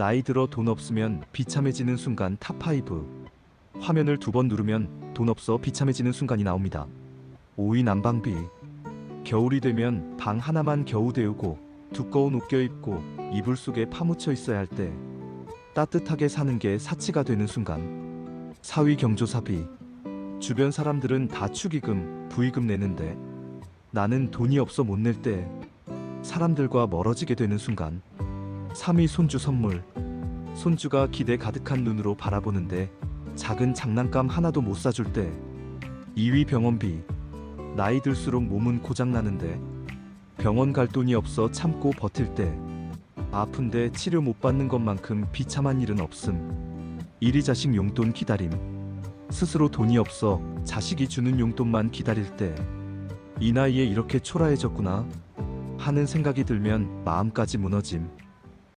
나이 들어 돈 없으면 비참해지는 순간 탑5 화면을 두 번 누르면 돈 없어 비참해지는 순간이 나옵니다. 5위 난방비. 겨울이 되면 방 하나만 겨우 데우고 두꺼운 옷 껴입고 이불 속에 파묻혀 있어야 할 때 따뜻하게 사는 게 사치가 되는 순간. 4위 경조사비. 주변 사람들은 다 축의금, 부의금 내는데 나는 돈이 없어 못 낼 때 사람들과 멀어지게 되는 순간 3위 손주 선물. 손주가 기대 가득한 눈으로 바라보는데 작은 장난감 하나도 못 사줄 때 2위 병원비. 나이 들수록 몸은 고장나는데 병원 갈 돈이 없어 참고 버틸 때 아픈데 치료 못 받는 것만큼 비참한 일은 없음. 1위 자식 용돈 기다림. 스스로 돈이 없어 자식이 주는 용돈만 기다릴 때 이 나이에 이렇게 초라해졌구나 하는 생각이 들면 마음까지 무너짐